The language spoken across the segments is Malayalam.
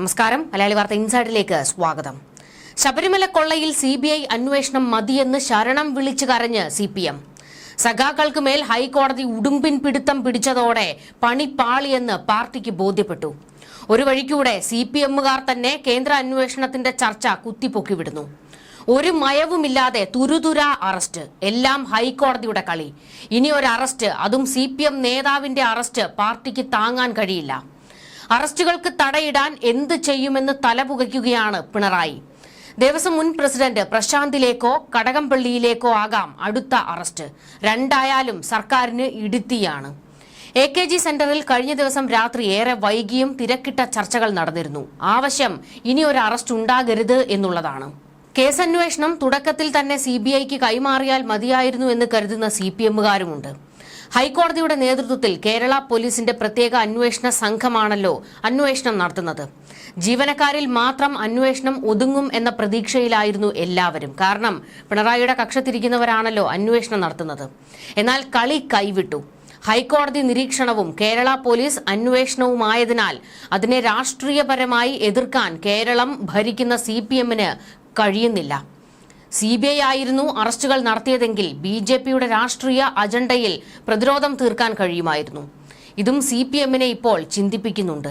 നമസ്കാരം. മലയാളി വാർത്ത ഇൻസൈഡിലേക്ക് സ്വാഗതം. ശബരിമല കൊള്ളയിൽ സി ബി ഐ അന്വേഷണം മതിയെന്ന് ശരണം വിളിച്ചു കരഞ്ഞ് സി പി എം. സഖാക്കൾക്ക് മേൽ ഹൈക്കോടതി ഉടുമ്പിൻ പിടുത്തം പിടിച്ചതോടെ പണി പാളിയെന്ന് പാർട്ടിക്ക് ബോധ്യപ്പെട്ടു. ഒരു വഴിക്കൂടെ സി പി എമ്മുകാർ തന്നെ കേന്ദ്ര അന്വേഷണത്തിന്റെ ചർച്ച കുത്തിപ്പൊക്കി വിടുന്നു ഒരു മയവുമില്ലാതെ തുരുതുര അറസ്റ്റ്. എല്ലാം ഹൈക്കോടതിയുടെ കളി. ഇനി ഒരു അറസ്റ്റ്. അതും സി പി എം നേതാവിന്റെ അറസ്റ്റ് പാർട്ടിക്ക് താങ്ങാൻ കഴിയില്ല. അറസ്റ്റുകൾക്ക് തടയിടാൻ എന്ത് ചെയ്യുമെന്ന് തലപുകയ്ക്കുകയാണ് പിണറായി. ദേവസ്വം മുൻ പ്രസിഡന്റ് പ്രശാന്തിലേക്കോ കടകംപള്ളിയിലേക്കോ ആകാം അടുത്ത അറസ്റ്റ്. രണ്ടായാലും സർക്കാരിന് ഇടുത്തിയാണ്. എ കെ ജി സെന്ററിൽ കഴിഞ്ഞ ദിവസം രാത്രി ഏറെ വൈകിയും തിരക്കിട്ട ചർച്ചകൾ നടന്നിരുന്നു. ആവശ്യം ഇനി ഒരു അറസ്റ്റ് ഉണ്ടാകരുത് എന്നുള്ളതാണ്. കേസന്വേഷണം തുടക്കത്തിൽ തന്നെ സി ബി ഐക്ക് കൈമാറിയാൽ മതിയായിരുന്നു എന്ന് കരുതുന്ന സി പി എമ്മുകാരുമുണ്ട്. ഹൈക്കോടതിയുടെ നേതൃത്വത്തിൽ കേരള പോലീസിന്റെ പ്രത്യേക അന്വേഷണ സംഘമാണല്ലോ അന്വേഷണം നടത്തുന്നത്. ജീവനക്കാരിൽ മാത്രം അന്വേഷണം ഒതുങ്ങും എന്ന പ്രതീക്ഷയിലായിരുന്നു എല്ലാവരും. കാരണം പിണറായിയുടെ കക്ഷത്തിരിക്കുന്നവരാണല്ലോ അന്വേഷണം നടത്തുന്നത്. എന്നാൽ കളി കൈവിട്ടു. ഹൈക്കോടതി നിരീക്ഷണവും കേരള പോലീസ് അന്വേഷണവുമായതിനാൽ അതിനെ രാഷ്ട്രീയപരമായി എതിർക്കാൻ കേരളം ഭരിക്കുന്ന സി കഴിയുന്നില്ല. സി ബി ഐ ആയിരുന്നു അറസ്റ്റുകൾ നടത്തിയതെങ്കിൽ ബി ജെ പിയുടെ രാഷ്ട്രീയ അജണ്ടയിൽ പ്രതിരോധം തീർക്കാൻ കഴിയുമായിരുന്നു. ഇതും സി പി എമ്മിനെ ഇപ്പോൾ ചിന്തിപ്പിക്കുന്നുണ്ട്.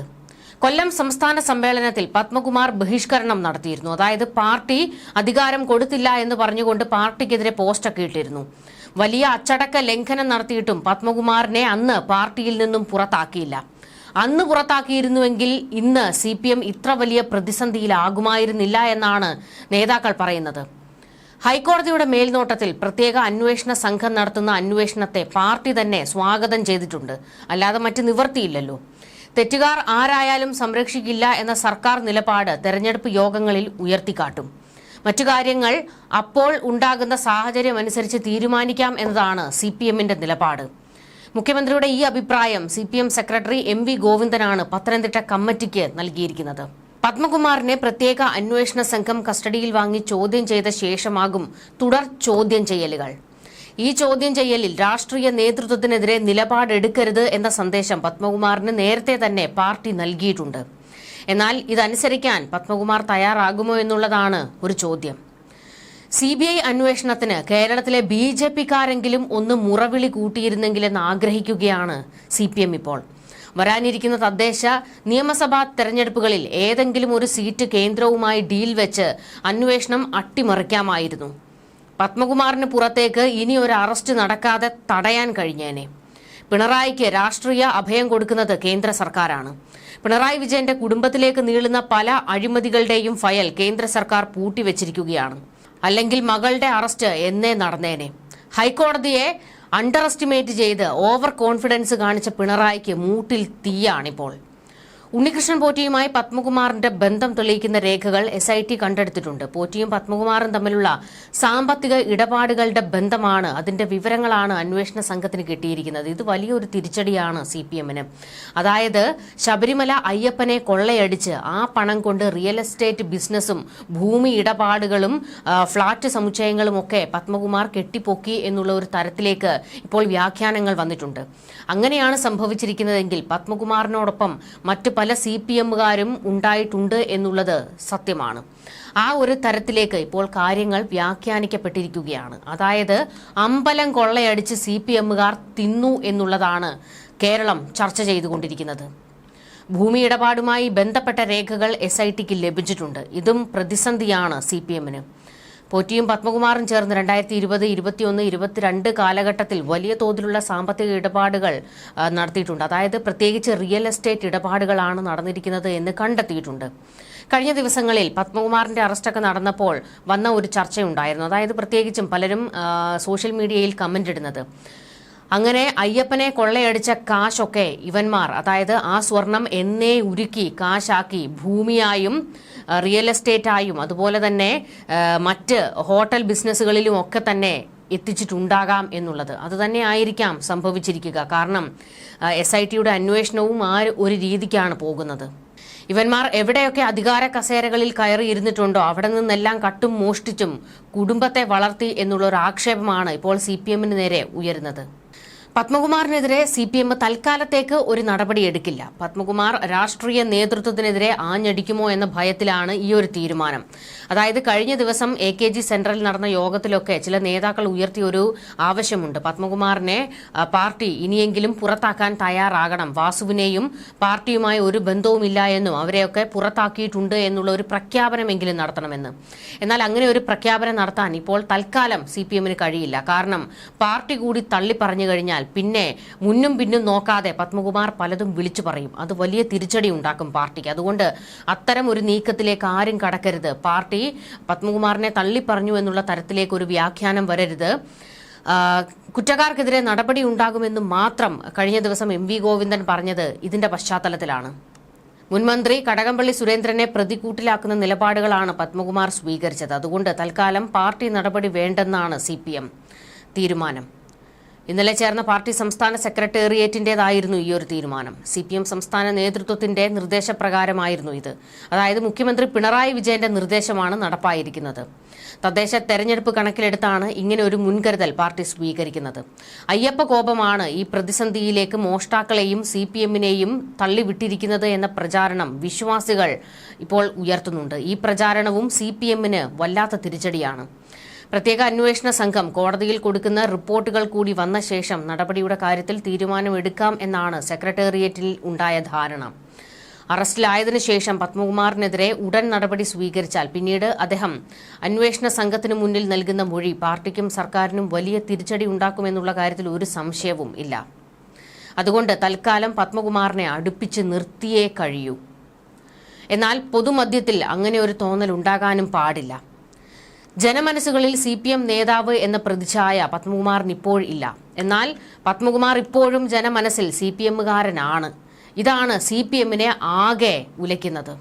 കൊല്ലം സംസ്ഥാന സമ്മേളനത്തിൽ പത്മകുമാർ ബഹിഷ്കരണം നടത്തിയിരുന്നു. അതായത് പാർട്ടി അധികാരം കൊടുത്തില്ല എന്ന് പറഞ്ഞുകൊണ്ട് പാർട്ടിക്കെതിരെ പോസ്റ്റൊക്കെ ഇട്ടിരുന്നു. വലിയ അച്ചടക്ക ലംഘനം നടത്തിയിട്ടും പത്മകുമാറിനെ അന്ന് പാർട്ടിയിൽ നിന്നും പുറത്താക്കിയില്ല. അന്ന് പുറത്താക്കിയിരുന്നുവെങ്കിൽ ഇന്ന് സി പി എം ഇത്ര വലിയ പ്രതിസന്ധിയിലാകുമായിരുന്നില്ല എന്നാണ് നേതാക്കൾ പറയുന്നത്. ഹൈക്കോടതിയുടെ മേൽനോട്ടത്തിൽ പ്രത്യേക അന്വേഷണ സംഘം നടത്തുന്ന അന്വേഷണത്തെ പാർട്ടി തന്നെ സ്വാഗതം ചെയ്തിട്ടുണ്ട്. അല്ലാതെ മറ്റ് നിവർത്തിയില്ലല്ലോ. തെറ്റുകാർ ആരായാലും സംരക്ഷിക്കില്ല എന്ന സർക്കാർ നിലപാട് തെരഞ്ഞെടുപ്പ് യോഗങ്ങളിൽ ഉയർത്തിക്കാട്ടും. മറ്റു കാര്യങ്ങൾ അപ്പോൾ ഉണ്ടാകുന്ന സാഹചര്യം അനുസരിച്ച് തീരുമാനിക്കാം എന്നതാണ് സി പി എമ്മിന്റെ നിലപാട്. മുഖ്യമന്ത്രിയുടെ ഈ അഭിപ്രായം C P M secretary M V ഗോവിന്ദനാണ് Pathanamthitta കമ്മിറ്റിക്ക് നൽകിയിരിക്കുന്നത്. പത്മകുമാറിനെ പ്രത്യേക അന്വേഷണ സംഘം കസ്റ്റഡിയിൽ വാങ്ങി ചോദ്യം ചെയ്ത ശേഷമാകും തുടർ ചോദ്യം ചെയ്യലുകൾ. ഈ ചോദ്യം ചെയ്യലിൽ രാഷ്ട്രീയ നേതൃത്വത്തിനെതിരെ നിലപാടെടുക്കരുത് എന്ന സന്ദേശം പത്മകുമാറിന് നേരത്തെ തന്നെ പാർട്ടി നൽകിയിട്ടുണ്ട്. എന്നാൽ ഇതനുസരിക്കാൻ പത്മകുമാർ തയ്യാറാകുമോ എന്നുള്ളതാണ് ഒരു ചോദ്യം. സി ബി ഐ അന്വേഷണത്തിന് കേരളത്തിലെ ബി ജെ പിക്കാരെങ്കിലും ഒന്ന് മുറവിളി കൂട്ടിയിരുന്നെങ്കിലെന്ന് ആഗ്രഹിക്കുകയാണ് സി പി എം ഇപ്പോൾ. വരാനിരിക്കുന്ന തദ്ദേശ നിയമസഭാ തെരഞ്ഞെടുപ്പുകളിൽ ഏതെങ്കിലും ഒരു സീറ്റ് കേന്ദ്രവുമായി ഡീൽ വെച്ച് അന്വേഷണം അട്ടിമറിക്കാമായിരുന്നു. പത്മകുമാറിന് പുറത്തേക്ക് ഇനി ഒരു അറസ്റ്റ് നടക്കാതെ തടയാൻ കഴിഞ്ഞേനെ. പിണറായിക്ക് രാഷ്ട്രീയ അഭയം കൊടുക്കുന്നത് കേന്ദ്ര സർക്കാരാണ്. പിണറായി വിജയന്റെ കുടുംബത്തിലേക്ക് നീളുന്ന പല അഴിമതികളുടെയും ഫയൽ കേന്ദ്ര സർക്കാർ പൂട്ടിവെച്ചിരിക്കുകയാണ്. അല്ലെങ്കിൽ മകളുടെ അറസ്റ്റ് എന്നേ നടന്നേനെ. ഹൈക്കോടതിയെ അണ്ടർ എസ്റ്റിമേറ്റ് ചെയ്ത് ഓവർ കോൺഫിഡൻസ് കാണിച്ച പിണറായിക്ക് മൂട്ടിൽ തീയാണിപ്പോൾ. ഉണ്ണികൃഷ്ണൻ പോറ്റിയുമായി പത്മകുമാറിന്റെ ബന്ധം തെളിയിക്കുന്ന രേഖകൾ എസ് ഐ ടി കണ്ടെടുത്തിട്ടുണ്ട്. പോറ്റിയും പത്മകുമാറും തമ്മിലുള്ള സാമ്പത്തിക ഇടപാടുകളുടെ ബന്ധമാണ് അതിന്റെ വിവരങ്ങളാണ് അന്വേഷണ സംഘത്തിന് കിട്ടിയിരിക്കുന്നത്. ഇത് വലിയൊരു തിരിച്ചടിയാണ് സി പി എമ്മിന് അതായത് ശബരിമല അയ്യപ്പനെ കൊള്ളയടിച്ച് ആ പണം കൊണ്ട് റിയൽ എസ്റ്റേറ്റ് ബിസിനസ്സും ഭൂമി ഇടപാടുകളും ഫ്ളാറ്റ് സമുച്ചയങ്ങളും ഒക്കെ പത്മകുമാർ കെട്ടിപ്പൊക്കി എന്നുള്ള ഒരു തരത്തിലേക്ക് ഇപ്പോൾ വ്യാഖ്യാനങ്ങൾ വന്നിട്ടുണ്ട്. അങ്ങനെയാണ് സംഭവിച്ചിരിക്കുന്നതെങ്കിൽ പത്മകുമാറിനോടൊപ്പം മറ്റ് പല സി പി എമ്മുകാരും ഉണ്ടായിട്ടുണ്ട് എന്നുള്ളത് സത്യമാണ്. ആ ഒരു തരത്തിലേക്ക് ഇപ്പോൾ കാര്യങ്ങൾ വ്യാഖ്യാനിക്കപ്പെട്ടിരിക്കുകയാണ്. അതായത് അമ്പലം കൊള്ളയടിച്ച് സി പി എമ്മുകാർ തിന്നു എന്നുള്ളതാണ് കേരളം ചർച്ച ചെയ്തുകൊണ്ടിരിക്കുന്നത്. ഭൂമി ഇടപാടുമായി ബന്ധപ്പെട്ട രേഖകൾ എസ് ഐ ടിക്ക് ലഭിച്ചിട്ടുണ്ട്. ഇതും പ്രതിസന്ധിയാണ് സി പി എമ്മിന്. പോറ്റിയും പത്മകുമാറും ചേർന്ന് രണ്ടായിരത്തി ഇരുപത് ഇരുപത്തിയൊന്ന് ഇരുപത്തിരണ്ട് കാലഘട്ടത്തിൽ വലിയ തോതിലുള്ള സാമ്പത്തിക ഇടപാടുകൾ നടത്തിയിട്ടുണ്ട്. അതായത് പ്രത്യേകിച്ച് റിയൽ എസ്റ്റേറ്റ് ഇടപാടുകളാണ് നടന്നിരിക്കുന്നത് എന്ന് കണ്ടെത്തിയിട്ടുണ്ട്. കഴിഞ്ഞ ദിവസങ്ങളിൽ പത്മകുമാറിന്റെ അറസ്റ്റൊക്കെ നടന്നപ്പോൾ വന്ന ഒരു ചർച്ചയുണ്ടായിരുന്നു. അതായത് പ്രത്യേകിച്ചും പലരും സോഷ്യൽ മീഡിയയിൽ കമന്റ് ഇടുന്നത്. അങ്ങനെ അയ്യപ്പനെ കൊള്ളയടിച്ച കാശൊക്കെ ഇവന്മാർ അതായത് ആ സ്വർണം എന്നേ ഉരുക്കി കാശാക്കി ഭൂമിയായും റിയൽ എസ്റ്റേറ്റായും അതുപോലെ തന്നെ മറ്റ് ഹോട്ടൽ ബിസിനസ്സുകളിലും ഒക്കെ തന്നെ എത്തിച്ചിട്ടുണ്ടാകാം എന്നുള്ളത്. അത് തന്നെ ആയിരിക്കാം സംഭവിച്ചിരിക്കുക. കാരണം എസ് ഐ ടിയുടെ അന്വേഷണവും ആ ഒരു രീതിക്കാണ് പോകുന്നത്. ഇവന്മാർ എവിടെയൊക്കെ അധികാര കസേരകളിൽ കയറി ഇരുന്നിട്ടുണ്ടോ അവിടെ നിന്നെല്ലാം കട്ടും മോഷ്ടിച്ചും കുടുംബത്തെ വളർത്തി എന്നുള്ള ഒരു ആക്ഷേപമാണ് ഇപ്പോൾ സി നേരെ ഉയരുന്നത്. പത്മകുമാറിനെതിരെ സി പി എം തൽക്കാലത്തേക്ക് ഒരു നടപടി എടുക്കില്ല. പത്മകുമാർ രാഷ്ട്രീയ നേതൃത്വത്തിനെതിരെ ആഞ്ഞടിക്കുമോ എന്ന ഭയത്തിലാണ് ഈ ഒരു തീരുമാനം. അതായത് കഴിഞ്ഞ ദിവസം എ കെ ജി സെന്ററിൽ നടന്ന യോഗത്തിലൊക്കെ ചില നേതാക്കൾ ഉയർത്തിയ ഒരു ആവശ്യമുണ്ട്. പത്മകുമാറിനെ പാർട്ടി ഇനിയെങ്കിലും പുറത്താക്കാൻ തയ്യാറാകണം. വാസുവിനെയും പാർട്ടിയുമായി ഒരു ബന്ധവുമില്ല എന്നും അവരെയൊക്കെ പുറത്താക്കിയിട്ടുണ്ട് എന്നുള്ള ഒരു പ്രഖ്യാപനമെങ്കിലും നടത്തണമെന്ന്. എന്നാൽ അങ്ങനെ ഒരു പ്രഖ്യാപനം നടത്താൻ ഇപ്പോൾ തൽക്കാലം സി കഴിയില്ല. കാരണം പാർട്ടി കൂടി തള്ളിപ്പറഞ്ഞു കഴിഞ്ഞാൽ പിന്നെ മുന്നും പിന്നും നോക്കാതെ പത്മകുമാർ പലതും വിളിച്ചു പറയും. അത് വലിയ തിരിച്ചടി ഉണ്ടാക്കും പാർട്ടിക്ക്. അതുകൊണ്ട് അത്തരം ഒരു നീക്കത്തിലേക്ക് ആരും കടക്കരുത്. പാർട്ടി പത്മകുമാറിനെ തള്ളിപ്പറഞ്ഞു എന്നുള്ള തരത്തിലേക്ക് ഒരു വ്യാഖ്യാനം വരരുത്. കുറ്റക്കാർക്കെതിരെ നടപടി ഉണ്ടാകുമെന്ന് മാത്രം കഴിഞ്ഞ ദിവസം എം വി ഗോവിന്ദൻ പറഞ്ഞത് ഇതിന്റെ പശ്ചാത്തലത്തിലാണ്. മുൻമന്ത്രി കടകംപള്ളി സുരേന്ദ്രനെ പ്രതികൂട്ടിലാക്കുന്ന നിലപാടുകളാണ് പത്മകുമാർ സ്വീകരിച്ചത്. അതുകൊണ്ട് തൽക്കാലം പാർട്ടി നടപടി വേണ്ടെന്നാണ് സി തീരുമാനം. ഇന്നലെ ചേർന്ന പാർട്ടി സംസ്ഥാന സെക്രട്ടേറിയറ്റിന്റേതായിരുന്നു ഈ ഒരു തീരുമാനം. സി പി എം സംസ്ഥാന നേതൃത്വത്തിന്റെ നിർദ്ദേശപ്രകാരമായിരുന്നു ഇത്. അതായത് മുഖ്യമന്ത്രി പിണറായി വിജയന്റെ നിർദ്ദേശമാണ് നടപ്പായിരിക്കുന്നത്. തദ്ദേശ തെരഞ്ഞെടുപ്പ് കണക്കിലെടുത്താണ് ഇങ്ങനെ ഒരു മുൻകരുതൽ പാർട്ടി സ്വീകരിക്കുന്നത്. അയ്യപ്പ കോപമാണ് ഈ പ്രതിസന്ധിയിലേക്ക് മോഷ്ടാക്കളെയും സി പി എമ്മിനെയും തള്ളിവിട്ടിരിക്കുന്നത് എന്ന പ്രചാരണം വിശ്വാസികൾ ഇപ്പോൾ ഉയർത്തുന്നുണ്ട്. ഈ പ്രചാരണവും സി പി എമ്മിന് വല്ലാത്ത തിരിച്ചടിയാണ്. പ്രത്യേക അന്വേഷണ സംഘം കോടതിയിൽ കൊടുക്കുന്ന റിപ്പോർട്ടുകൾ കൂടി വന്ന ശേഷം നടപടിയുടെ കാര്യത്തിൽ തീരുമാനമെടുക്കാം എന്നാണ് സെക്രട്ടേറിയറ്റിൽ ഉണ്ടായ ധാരണ. അറസ്റ്റിലായതിനു ശേഷം പത്മകുമാറിനെതിരെ ഉടൻ നടപടി സ്വീകരിച്ചാൽ പിന്നീട് അദ്ദേഹം അന്വേഷണ സംഘത്തിനു മുന്നിൽ നൽകുന്ന മൊഴി പാർട്ടിക്കും സർക്കാരിനും വലിയ തിരിച്ചടി ഉണ്ടാക്കുമെന്നുള്ള കാര്യത്തിൽ ഒരു സംശയവും ഇല്ല. അതുകൊണ്ട് തൽക്കാലം പത്മകുമാറിനെ അടുപ്പിച്ച് നിർത്തിയേ കഴിയൂ. എന്നാൽ പൊതുമധ്യത്തിൽ അങ്ങനെ ഒരു തോന്നൽ ഉണ്ടാകാനും പാടില്ല. ജനമനസ്സുകളിൽ സി പി എം നേതാവ് എന്ന പ്രതിച്ഛായ പത്മകുമാറിന് ഇപ്പോൾ ഇല്ല. എന്നാൽ പത്മകുമാർ ഇപ്പോഴും ജനമനസ്സിൽ സി പി എമ്മുകാരനാണ്. ഇതാണ് സി പി എമ്മിനെ ആകെ ഉലയ്ക്കുന്നത്.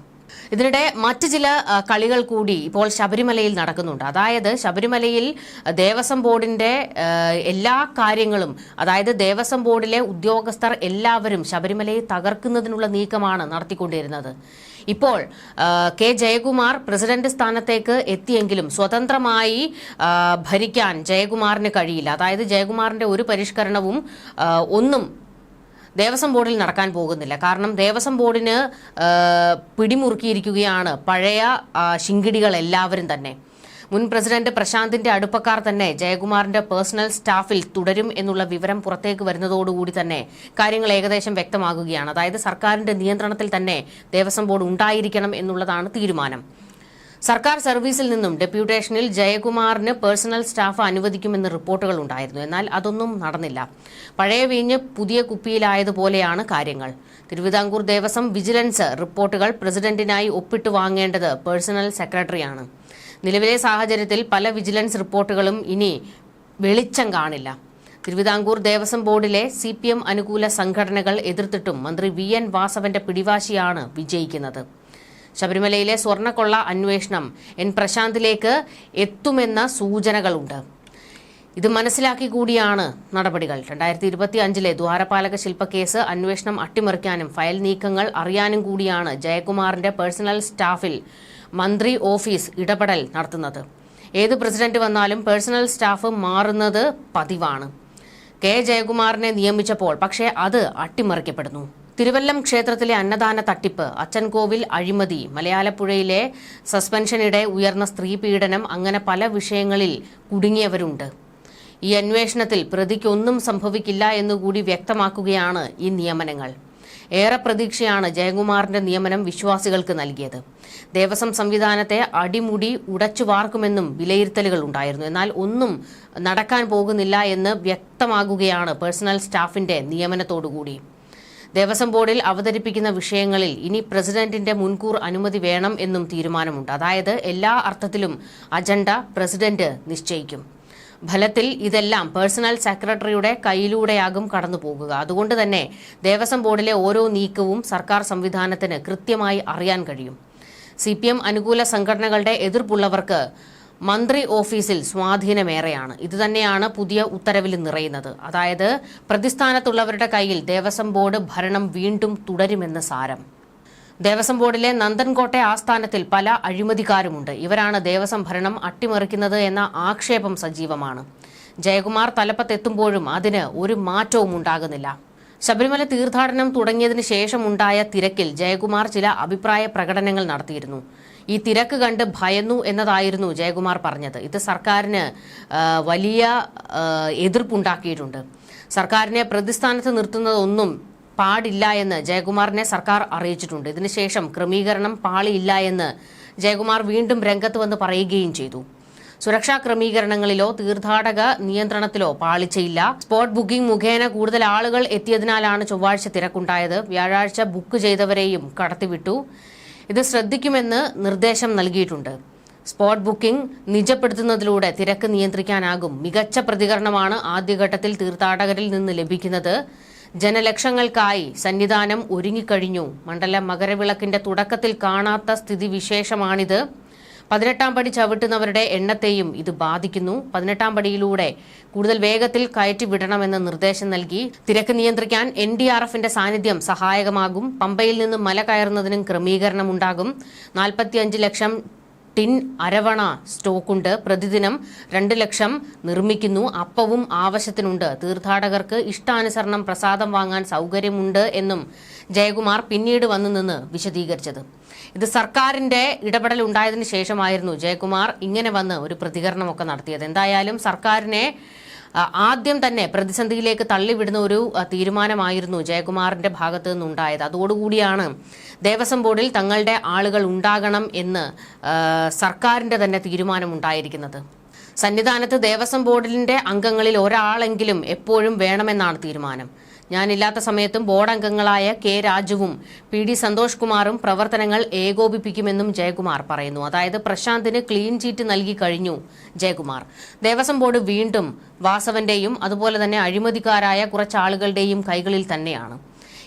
ഇതിനിടെ മറ്റ് ചില കളികൾ കൂടി ഇപ്പോൾ ശബരിമലയിൽ നടക്കുന്നുണ്ട്. അതായത് ശബരിമലയിൽ ദേവസ്വം ബോർഡിന്റെ എല്ലാ കാര്യങ്ങളും അതായത് ദേവസ്വം ബോർഡിലെ ഉദ്യോഗസ്ഥർ എല്ലാവരും ശബരിമലയെ തകർക്കുന്നതിനുള്ള നീക്കമാണ് നടത്തിക്കൊണ്ടിരുന്നത്. ഇപ്പോൾ കെ ജയകുമാർ പ്രസിഡന്റ് സ്ഥാനത്തേക്ക് എത്തിയെങ്കിലും സ്വതന്ത്രമായി ഭരിക്കാൻ ജയകുമാറിന് കഴിയില്ല. അതായത് ജയകുമാറിന്റെ ഒരു പരിഷ്കരണവും ഒന്നും ദേവസ്വം ബോർഡിൽ നടക്കാൻ പോകുന്നില്ല. കാരണം ദേവസ്വം ബോർഡിന് പിടിമുറുക്കിയിരിക്കുകയാണ് പഴയ ശിങ്കിടികൾ എല്ലാവരും തന്നെ. മുൻ പ്രസിഡന്റ് പ്രശാന്തിന്റെ അടുപ്പക്കാർ തന്നെ ജയകുമാറിന്റെ പേഴ്സണൽ സ്റ്റാഫിൽ തുടരും എന്നുള്ള വിവരം പുറത്തേക്ക് വരുന്നതോടുകൂടി തന്നെ കാര്യങ്ങൾ ഏകദേശം വ്യക്തമാകുകയാണ്. അതായത് സർക്കാരിന്റെ നിയന്ത്രണത്തിൽ തന്നെ ദേവസ്വം ബോർഡ് ഉണ്ടായിരിക്കണം എന്നുള്ളതാണ് തീരുമാനം. സർക്കാർ സർവീസിൽ നിന്നും ഡെപ്യൂട്ടേഷനിൽ ജയകുമാറിന് പേഴ്സണൽ സ്റ്റാഫ് അനുവദിക്കുമെന്ന് റിപ്പോർട്ടുകൾ ഉണ്ടായിരുന്നു. എന്നാൽ അതൊന്നും നടന്നില്ല. പഴയ വീഞ്ഞ് പുതിയ കുപ്പിയിലായതുപോലെയാണ് കാര്യങ്ങൾ. തിരുവിതാംകൂർ ദേവസ്വം വിജിലൻസ് റിപ്പോർട്ടുകൾ പ്രസിഡന്റിനായി ഒപ്പിട്ട് വാങ്ങേണ്ടത് പേഴ്സണൽ സെക്രട്ടറിയാണ്. നിലവിലെ സാഹചര്യത്തിൽ പല വിജിലൻസ് റിപ്പോർട്ടുകളും ഇനി വെളിച്ചം കാണില്ല. തിരുവിതാംകൂർ ദേവസ്വം ബോർഡിലെ സി പി എം അനുകൂല സംഘടനകൾ എതിർത്തിട്ടും മന്ത്രി വി എൻ വാസവന്റെ പിടിവാശിയാണ് വിജയിക്കുന്നത്. ശബരിമലയിലെ സ്വർണക്കൊള്ള അന്വേഷണം എൻ പ്രശാന്തിലേക്ക് എത്തുമെന്ന സൂചനകളുണ്ട്. ഇത് മനസ്സിലാക്കി കൂടിയാണ് നടപടികൾ. രണ്ടായിരത്തി ഇരുപത്തി അഞ്ചിലെ ദ്വാരപാലക ശില്പക്കേസ് അന്വേഷണം അട്ടിമറിക്കാനും ഫയൽ നീക്കങ്ങൾ അറിയാനും കൂടിയാണ് ജയകുമാറിന്റെ പേഴ്സണൽ സ്റ്റാഫിൽ മന്ത്രി ഓഫീസ് ഇടപെടൽ നടത്തുന്നത്. ഏത് പ്രസിഡന്റ് വന്നാലും പേഴ്സണൽ സ്റ്റാഫ് മാറുന്നത് പതിവാണ്. കെ ജയകുമാറിനെ നിയമിച്ചപ്പോൾ പക്ഷേ അത് അട്ടിമറിക്കപ്പെടുന്നു. തിരുവല്ലം ക്ഷേത്രത്തിലെ അന്നദാന തട്ടിപ്പ് അച്ചൻകോവിൽ അഴിമതി മലയാലപ്പുഴയിലെ സസ്പെൻഷനിടെ ഉയർന്ന സ്ത്രീ പീഡനം അങ്ങനെ പല വിഷയങ്ങളിൽ കുടുങ്ങിയവരുണ്ട്. ഈ അന്വേഷണത്തിൽ പ്രതിക്കൊന്നും സംഭവിക്കില്ല എന്നുകൂടി വ്യക്തമാക്കുകയാണ് ഈ നിയമനങ്ങൾ. ഏറെ പ്രതീക്ഷയാണ് ജയകുമാറിന്റെ നിയമനം വിശ്വാസികൾക്ക് നൽകിയത്. ദേവസ്വം സംവിധാനത്തെ അടിമുടി ഉടച്ചു വാർക്കുമെന്നും വിലയിരുത്തലുകൾ ഉണ്ടായിരുന്നു. എന്നാൽ ഒന്നും നടക്കാൻ പോകുന്നില്ല എന്ന് വ്യക്തമാകുകയാണ് പേഴ്സണൽ സ്റ്റാഫിന്റെ നിയമനത്തോടുകൂടി. ദേവസ്വം ബോർഡിൽ അവതരിപ്പിക്കുന്ന വിഷയങ്ങളിൽ ഇനി പ്രസിഡന്റിന്റെ മുൻകൂർ അനുമതി വേണം എന്നും തീരുമാനമുണ്ട്. അതായത് എല്ലാ അർത്ഥത്തിലും അജണ്ട പ്രസിഡന്റ് നിശ്ചയിക്കും. ഫലത്തിൽ ഇതെല്ലാം പേഴ്സണൽ സെക്രട്ടറിയുടെ കയ്യിലൂടെയാകും കടന്നു പോകുക അതുകൊണ്ട് തന്നെ ദേവസ്വം ബോർഡിലെ ഓരോ നീക്കവും സർക്കാർ സംവിധാനത്തിന് കൃത്യമായി അറിയാൻ കഴിയും. സി പി എം അനുകൂല സംഘടനകളുടെ എതിർപ്പുള്ളവർക്ക് മന്ത്രി ഓഫീസിൽ സ്വാധീനമേറെയാണ്. ഇതുതന്നെയാണ് പുതിയ ഉത്തരവിൽ നിറയുന്നത്. അതായത് പ്രതിസ്ഥാനത്തുള്ളവരുടെ കയ്യിൽ ദേവസ്വം ബോർഡ് ഭരണം വീണ്ടും തുടരുമെന്ന് സാരം. ദേവസ്വം ബോർഡിലെ നന്ദൻകോട്ടെ ആസ്ഥാനത്തിൽ പല അഴിമതിക്കാരുമുണ്ട്. ഇവരാണ് ദേവസ്വം ഭരണം അട്ടിമറിക്കുന്നത് എന്ന ആക്ഷേപം സജീവമാണ്. ജയകുമാർ തലപ്പത്തെത്തുമ്പോഴും അതിന് ഒരു മാറ്റവും ഉണ്ടാകുന്നില്ല. ശബരിമല തീർത്ഥാടനം തുടങ്ങിയതിന് ശേഷമുണ്ടായ തിരക്കിൽ ജയകുമാർ ചില അഭിപ്രായ പ്രകടനങ്ങൾ നടത്തിയിരുന്നു. ഈ തിരക്ക് കണ്ട് ഭയന്നു എന്നതായിരുന്നു ജയകുമാർ പറഞ്ഞത്. ഇത് സർക്കാരിന് വലിയ എതിർപ്പുണ്ടാക്കിയിട്ടുണ്ട്. സർക്കാരിനെ പ്രതിസ്ഥാനത്ത് നിർത്തുന്നതൊന്നും പാടില്ല എന്ന് ജയകുമാറിനെ സർക്കാർ അറിയിച്ചിട്ടുണ്ട്. ഇതിനുശേഷം ക്രമീകരണം പാളിയില്ല എന്ന് ജയകുമാർ വീണ്ടും രംഗത്ത് വന്ന് പറയുകയും ചെയ്തു. സുരക്ഷാ ക്രമീകരണങ്ങളിലോ തീർത്ഥാടക നിയന്ത്രണത്തിലോ പാളിച്ചയില്ല. സ്പോട്ട് ബുക്കിംഗ് മുഖേന കൂടുതൽ ആളുകൾ എത്തിയതിനാലാണ് ചൊവ്വാഴ്ച തിരക്കുണ്ടായത്. വ്യാഴാഴ്ച ബുക്ക് ചെയ്തവരെയും കടത്തിവിട്ടു. ഇത് ശ്രദ്ധിക്കുമെന്ന് നിർദ്ദേശം നൽകിയിട്ടുണ്ട്. സ്പോട്ട് ബുക്കിംഗ് നിജപ്പെടുത്തുന്നതിലൂടെ തിരക്ക് നിയന്ത്രിക്കാനാകും. മികച്ച പ്രതികരണമാണ് ആദ്യഘട്ടത്തിൽ തീർത്ഥാടകരിൽ നിന്ന് ലഭിക്കുന്നത്. ജനലക്ഷങ്ങൾക്കായി സന്നിധാനം ഒരുങ്ങിക്കഴിഞ്ഞു. മണ്ഡല മകരവിളക്കിന്റെ തുടക്കത്തിൽ കാണാത്ത സ്ഥിതിവിശേഷമാണിത്. പതിനെട്ടാം പടി ചവിട്ടുന്നവരുടെ എണ്ണത്തെയും ഇത് ബാധിക്കുന്നു. പതിനെട്ടാം പടിയിലൂടെ കൂടുതൽ വേഗത്തിൽ കയറ്റി വിടണമെന്ന് നിർദ്ദേശം നൽകി. തിരക്ക് നിയന്ത്രിക്കാൻ എൻ ഡി ആർ എഫിന്റെ സാന്നിധ്യം സഹായകമാകും. പമ്പയിൽ നിന്ന് മല കയറുന്നതിനും ക്രമീകരണമുണ്ടാകും. നാൽപ്പത്തിയഞ്ച് ലക്ഷം ടിൻ അരവണ സ്റ്റോക്കുണ്ട്. പ്രതിദിനം രണ്ട് ലക്ഷം നിർമ്മിക്കുന്നു. അപ്പവും ആവശ്യത്തിനുണ്ട്. തീർത്ഥാടകർക്ക് ഇഷ്ടാനുസരണം പ്രസാദം വാങ്ങാൻ സൗകര്യമുണ്ട് എന്നും ജയകുമാർ പിന്നീട് വന്നു നിന്ന് വിശദീകരിച്ചത്. ഇത് സർക്കാരിന്റെ ഇടപെടൽ ഉണ്ടായതിനു ശേഷമായിരുന്നു ജയകുമാർ ഇങ്ങനെ വന്ന് ഒരു പ്രതികരണമൊക്കെ നടത്തിയത്. എന്തായാലും സർക്കാരിനെ ആദ്യം തന്നെ പ്രതിസന്ധിയിലേക്ക് തള്ളിവിടുന്ന ഒരു തീരുമാനമായിരുന്നു ജയകുമാറിന്റെ ഭാഗത്ത് നിന്നുണ്ടായത്. അതോടുകൂടിയാണ് ദേവസ്വം ബോർഡിൽ തങ്ങളുടെ ആളുകൾ ഉണ്ടാകണം എന്ന് സർക്കാരിന്റെ തന്നെ തീരുമാനമുണ്ടായിരിക്കുന്നത്. സന്നിധാനത്ത് ദേവസ്വം ബോർഡിന്റെ അംഗങ്ങളിൽ ഒരാളെങ്കിലും എപ്പോഴും വേണമെന്നാണ് തീരുമാനം. ഞാനില്ലാത്ത സമയത്തും ബോർഡ് അംഗങ്ങളായ കെ രാജുവും പി ഡി സന്തോഷ് കുമാറും പ്രവർത്തനങ്ങൾ ഏകോപിപ്പിക്കുമെന്നും ജയകുമാർ പറയുന്നു. അതായത് പ്രശാന്തിന് ക്ലീൻ ചീറ്റ് നൽകി കഴിഞ്ഞു ജയകുമാർ. ദേവസ്വം ബോർഡ് വീണ്ടും വാസവന്റെയും അതുപോലെ തന്നെ അഴിമതിക്കാരായ കുറച്ച് ആളുകളുടെയും കൈകളിൽ തന്നെയാണ്.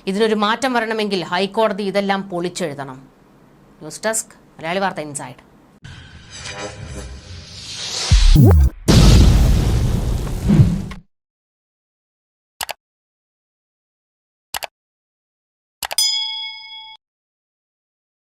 ഇതിനൊരു മാറ്റം വരണമെങ്കിൽ ഹൈക്കോടതി ഇതെല്ലാം പൊളിച്ചെഴുതണം. ന്യൂസ് ഡെസ്ക് മലയാളി വാർത്ത ഇൻസൈഡ്.